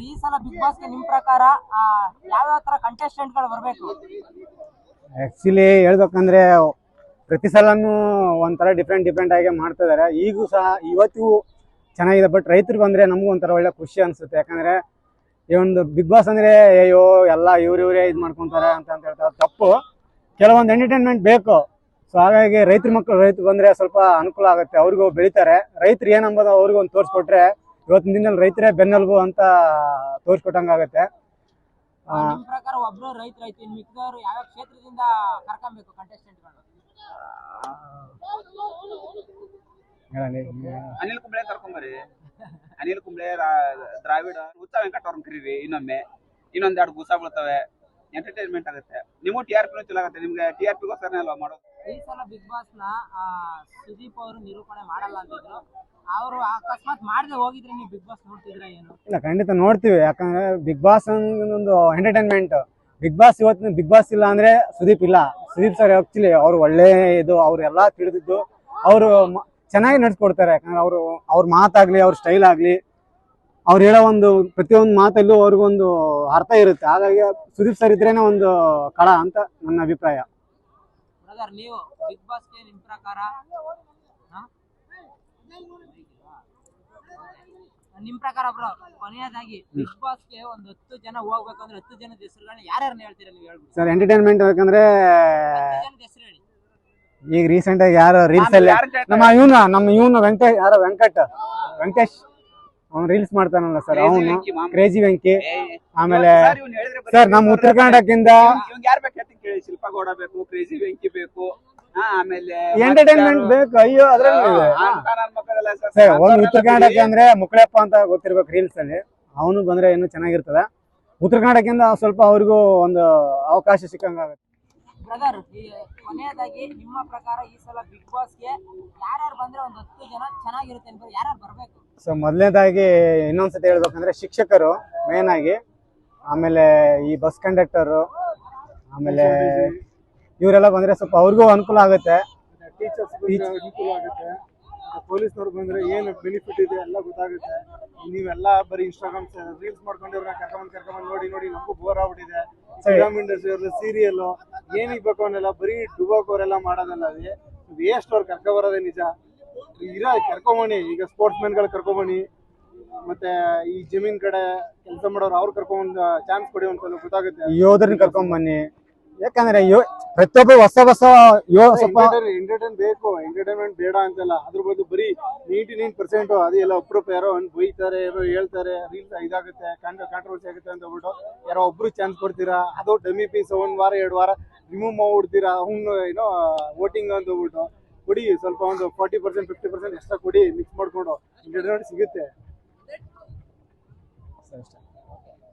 ಈ ಸಲ big boss ನಿಮ್ ಪ್ರಕಾರ ಯಾವ ಯಾವ ತರ ಕಂಟೆಸ್ಟೆಂಟ್ಗಳು ಬರ್ಬೇಕು? ಆ್ಯಕ್ಚುಲಿ ಹೇಳ್ಬೇಕಂದ್ರೆ ಪ್ರತಿ ಸಲನು ಒಂಥರ ಡಿಫ್ರೆಂಟ್ ಡಿಫ್ರೆಂಟ್ ಆಗಿ ಮಾಡ್ತಾ ಇದಾರೆ. ಈಗೂ ಸಹ ಇವತ್ತಿಗೂ ಚೆನ್ನಾಗಿದೆ. ಬಟ್ ರೈತರು ಬಂದ್ರೆ ನಮಗೂ ಒಂಥರ ಒಳ್ಳೆ ಖುಷಿ ಅನ್ಸುತ್ತೆ. ಯಾಕಂದ್ರೆ ಈ ಒಂದು ಬಿಗ್ ಬಾಸ್ ಅಂದ್ರೆ, ಅಯ್ಯೋ, ಎಲ್ಲ ಇವ್ರು ಇವರೇ ಇದು ಮಾಡ್ಕೊಂತಾರೆ ಅಂತ ಅಂತ ಹೇಳ್ತಾರೆ. ತಪ್ಪು. ಕೆಲವೊಂದು ಎಂಟರ್ಟೈನ್ಮೆಂಟ್ ಬೇಕು. ಸೊ ಹಾಗಾಗಿ ರೈತರ ಮಕ್ಕಳು ರೈತರು ಬಂದ್ರೆ ಸ್ವಲ್ಪ ಅನುಕೂಲ ಆಗುತ್ತೆ. ಅವ್ರಿಗೂ ಬೆಳಿತಾರೆ. ರೈತರು ಏನಂಬೋದು ಅವ್ರಿಗೂ ಒಂದು ತೋರಿಸ್ಕೊಟ್ರೆ ಇವತ್ತಿನ ದಿನದಲ್ಲಿ ರೈತರೇ ಬೆನ್ನೆಲುಬು ಅಂತ ತೋರಿಸ್ಕೊಟ್ಟಂಗಾಗತ್ತೆ ಪ್ರಕಾರ ಒಬ್ರು ಮಿಕ್ಕಿದವರು ಯಾವ ಕ್ಷೇತ್ರದಿಂದ ಕರ್ಕೊಬೇಕು ಕಂಟೆಸ್ಟೆಂಟ್ಗಳು? ಅನಿಲ್ ಕುಂಬ್ಳೆ ಕರ್ಕೊಂಬರಿ ಅನಿಲ್ ಕುಂಬ್ಳೆ ದ್ರಾವಿಡ ಉತ್ಸವ ವೆಂಕಟ ಅವ್ರನ್ನ ಕರೀರಿ ಇನ್ನೊಮ್ಮೆ. ಇನ್ನೊಂದೆರಡು ಗುಸಾ ಗುಸ ಬೀಳ್ತವೆ. ಎಂಟರ್ಟೈನ್ಮೆಂಟ್ ಆಗುತ್ತೆ. ನಿಮಗೂ ಟಿ ಆರ್ ಪಿನೂ ಚಲೋ ಆಗುತ್ತೆ. ನಿಮ್ಗೆ ಟಿ ಆರ್ ಪಿಗೋಸ್ಕರನೇ ಅಲ್ವಾ ಮಾಡೋದು? ಈ ಸಲ ಬಿಗ್ ಬಾಸ್ನ ಸುದೀಪ್ ಅವರು ನಿರೂಪಣೆ ಮಾಡಲ್ಲ ಅಂತಿದ್ರು ಅವರು ಅಕಸ್ಮಾತ್ ಮಾಡದೆ ಹೋಗಿದ್ರೆ ನೀವು ಬಿಗ್ ಬಾಸ್ ನೋಡ್ತಿದ್ರ ಏನು? ಇಲ್ಲ, ಖಂಡಿತ ನೋಡ್ತೀವಿ. ಯಾಕಂದ್ರೆ ಬಿಗ್ ಬಾಸ್ ಒಂದು ಎಂಟರ್ಟೈನ್ಮೆಂಟ್ ಬಿಗ್ ಬಾಸ್ ಇವತ್ತಿನ ಬಿಗ್ ಬಾಸ್ ಇಲ್ಲ ಅಂದ್ರೆ ಸುದೀಪ್ ಇಲ್ಲ. ಸುದೀಪ್ ಸರ್ ಆಕ್ಚುಲಿ ಅವ್ರು ಒಳ್ಳೆ ಇದು ಎಲ್ಲ ತಿಳಿದಿದ್ದು. ಅವರು ಚೆನ್ನಾಗಿ ನಡ್ಸ್ಕೊಡ್ತಾರೆ. ಯಾಕಂದ್ರೆ ಅವರು, ಅವ್ರ ಮಾತಾಗ್ಲಿ, ಅವ್ರ ಸ್ಟೈಲ್ ಆಗ್ಲಿ, ಅವ್ರು ಹೇಳೋ ಒಂದು ಪ್ರತಿಯೊಂದು ಮಾತಲ್ಲೂ ಅವ್ರಿಗೊಂದು ಅರ್ಥ ಇರುತ್ತೆ. ಹಾಗಾಗಿ ಸುದೀಪ್ ಸರ್ ಇದ್ರೇನೆ ಒಂದು ಕಳ ಅಂತ ನನ್ನ ಅಭಿಪ್ರಾಯ. ಬ್ರದರ್ ನೀವು ಬಿಗ್ ಬಾಸ್ಗೆ ನಿಮ್ ಪ್ರಕಾರ? ನಿಮ್ ಪ್ರಕಾರ ಬ್ರೋ ಕೊನೆಯದಾಗಿ ಬಿಗ್ ಬಾಸ್ಗೆ ಒಂದ್ ಹತ್ತು ಜನ ಹೋಗ್ಬೇಕಂದ್ರೆ ಹತ್ತು ಜನದ ಹೆಸರುಗಳನ್ನ ಯಾರ್ಯಾರನ್ನ ಹೇಳ್ತೀರಾ ನೀವು ಹೇಳ್ಬಿಡಿ. ಸರ್ ಎಂಟರ್ಟೈನ್ಮೆಂಟ್ ಬೇಕಂದ್ರೆ ಹತ್ತು ಜನದ ಹೆಸರು ಹೇಳಿ. ಈಗ ರೀಸೆಂಟ್ ಆಗಿ ಯಾರು ರೀಲ್ಸ್ ಅಲ್ಲಿ ನಮ್ಮ ಇವನು ನಮ್ಮ ಇವನು ವೆಂಕಟೇಶ್ ಯಾರ ವೆಂಕಟ್ ವೆಂಕಟೇಶ್ ಅವ್ನು ರೀಲ್ಸ್ ಮಾಡ್ತಾನಲ್ಲ ಸರ್ ಅವನು. ಕ್ರೇಜಿ ವೆಂಕಿ. ಆಮೇಲೆ ಸರ್ ನಮ್ಮ ಉತ್ತರ ಕರ್ನಾಟಕದಿಂದ ಇವ್ನ್ ಯಾರ್ ಬೇಕು ಕ್ರೇಜಿ ವೆಂಕಿ ಬೇಕು ಹಾ ಆಮೇಲೆ ಎಂಟರ್ಟೈನ್ಮೆಂಟ್ ಬೇಕು ಅಯ್ಯೋ ಅದ್ರಲ್ಲಿ. ಸರ್ ಒಂದು ಉತ್ತರ ಕರ್ನಾಟಕ ಅಂದ್ರೆ ಮುಕ್ಕಳಪ್ಪ ಅಂತ ಗೊತ್ತಿರ್ಬೇಕು ರೀಲ್ಸ್ ಅಲ್ಲಿ. ಅವನು ಬಂದ್ರೆ ಇನ್ನೂ ಚೆನ್ನಾಗಿರ್ತದ. ಉತ್ತರ ಕರ್ನಾಟಕದಿಂದ ಸ್ವಲ್ಪ ಅವ್ರಿಗೂ ಒಂದು ಅವಕಾಶ ಸಿಕ್ಕಂಗಾಗುತ್ತೆ. ಬ್ರದರ್ ಈ ಕೊನೆಯದಾಗಿ ನಿಮ್ಮ ಪ್ರಕಾರ ಈ ಸಲ ಬಿಗ್ ಬಾಸ್ಗೆ ಯಾರ್ಯಾರು ಬಂದ್ರೆ ಒಂದು ಹತ್ತು ಜನ ಚೆನ್ನಾಗಿರುತ್ತೆ ಅನ್ಬೋದು? ಯಾರ್ಯಾರು ಬರ್ಬೇಕು? ಸೊ ಮೊದಲನೇದಾಗಿ ಇನ್ನೊಂದ್ಸತಿ ಹೇಳ್ಬೇಕಂದ್ರೆ ಶಿಕ್ಷಕರು ಮೇನ್ ಆಗಿ. ಆಮೇಲೆ ಈ ಬಸ್ ಕಂಡಕ್ಟರು ಆಮೇಲೆ ಇವರೆಲ್ಲ ಬಂದ್ರೆ ಸ್ವಲ್ಪ ಅವ್ರಿಗೂ ಅನುಕೂಲ ಆಗುತ್ತೆ. ಟೀಚರ್ಸ್ ಅನುಕೂಲ ಆಗುತ್ತೆ. ಪೊಲೀಸ್ನವ್ರು ಬಂದ್ರೆ ಏನು ಬೆನಿಫಿಟ್ ಇದೆ ಎಲ್ಲ ಗೊತ್ತಾಗುತ್ತೆ. ನೀವೆಲ್ಲ ಬರೀ ಇನ್ಸ್ಟಾಗ್ರಾಮ್ ರೀಲ್ಸ್ ಮಾಡ್ಕೊಂಡು ಇವ್ರನ್ನ ಕರ್ಕೊಂಡ್ ಕರ್ಕೊಂಡ್ ನೋಡಿ ನೋಡಿ ನಮಗೂ ಬೋರ್ ಆಗ್ಬಿಟ್ಟಿದೆ. ಫಿಲಮ್ ಇಂಡಸ್ಟ್ರಿ ಸೀರಿಯಲ್ ಏನಿಗೆ ಬೇಕು ಅವನ್ನೆಲ್ಲ ಬರೀ ಡುಬಾಕ್ ಅವರೆಲ್ಲ ಮಾಡೋದಲ್ಲ ಅದೇ. ವೇಸ್ಟ್ ಅವ್ರು ಕರ್ಕೊ ಬರೋದೇ ನಿಜ. ಇರೋ ಕರ್ಕೊಂಬಣಿ ಈಗ ಸ್ಪೋರ್ಟ್ಸ್ ಮ್ಯಾನ್ಗಳು ಕರ್ಕೊಂಬಣಿ ಮತ್ತೆ ಈ ಜಮೀನ್ ಕಡೆ ಕೆಲಸ ಮಾಡೋರು ಅವ್ರು ಕರ್ಕೊಂಡ್ ಚಾನ್ಸ್ ಕೊಡಿ ಅಂತ ಗೊತ್ತಾಗುತ್ತೆ. ಯೋಧರನ್ನ ಕರ್ಕೊಂಡ್ ಬನ್ನಿ ಯಾಕಂದ್ರೆ ಯೋ ಪ್ರತಿಯೊಬ್ಬ ಹೊಸ ಹೊಸ ಯೋ ಸ್ವಲ್ಪ ಎಂಟರ್ಟೈನ್ ಬೇಕು ಎಂಟರ್ಟೈನ್ಮೆಂಟ್ ಬೇಡ ಅಂತಲ್ಲ. ಅದ್ರ ಬದಲು ಬರೀ ನೈಂಟಿ ನೈನ್ ಪರ್ಸೆಂಟ್ ಅದೆಲ್ಲ ಒಬ್ರು ಯಾರೋ ಒಂದು ಬೈತಾರೆ ಯಾರೋ ಹೇಳ್ತಾರೆ ರೀಲ್ಸ್ ಇದಾಗುತ್ತೆ ಕಾಂಟ್ರವರ್ಸಿ ಆಗುತ್ತೆ ಅಂತ ಹೇಳ್ಬಿಟ್ಟು ಯಾರೋ ಒಬ್ರು ಚಾನ್ಸ್ ಕೊಡ್ತೀರಾ? ಅದು ಡಮ್ಮಿ ಪೀಸ್ ಒಂದ್ ವಾರ ಎರಡು ವಾರ ರಿಮೂವ್ ಮಾಡ್ಬಿಡ್ತೀರಾ? ಅವ್ನು ಏನೋ ವೋಟಿಂಗ್ ಅಂತ ಹೇಳ್ಬಿಟ್ಟು ಕೊಡಿ ಸ್ವಲ್ಪ ಒಂದು forty percent fifty percent extra ಕೊಡಿ ಮಿಕ್ಸ್ ಮಾಡ್ಕೊಂಡು. ಎಂಟರ್ಟೈನ್ಮೆಂಟ್ ಸಿಗುತ್ತೆ. ಅಷ್ಟೇ.